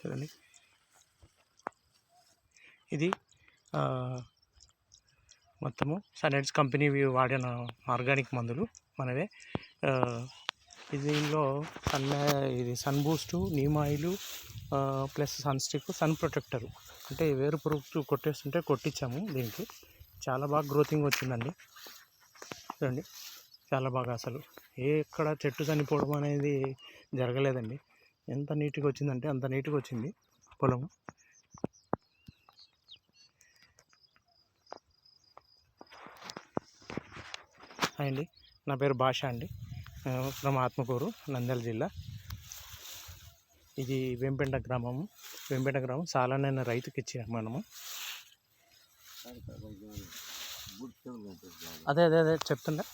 చూడండి ఇది మొత్తము సనెట్స్ కంపెనీ వాడిన ఆర్గానిక్ మందులు మనవే. ఇది దీనిలో సన్ ఇది sun boost neem oil plus sun stick sun protector. అంటే వేరు పురుగు కొట్టేస్తుంటే కొట్టించాము దీనికి. చాలా బాగా గ్రోతింగ్ వచ్చిందండి. చూడండి చాలా బాగా అసలు. ఏ ఎక్కడ చెట్టు చనిపోవడం అనేది జరగలేదండి. ఎంత నీట్గా వచ్చిందంటే అంత నీట్గా వచ్చింది పొలం హాయ్ అండి. నా పేరు భాష అండి. ఫ్రమ్ ఆత్మకూరు నంద్యాల జిల్లా. ఇది వెంపెంట గ్రామము. వెంపెంట గ్రామం సాలనైన రైతుకి ఇచ్చాము మనము. అదే అదే అదే చెప్తుండే?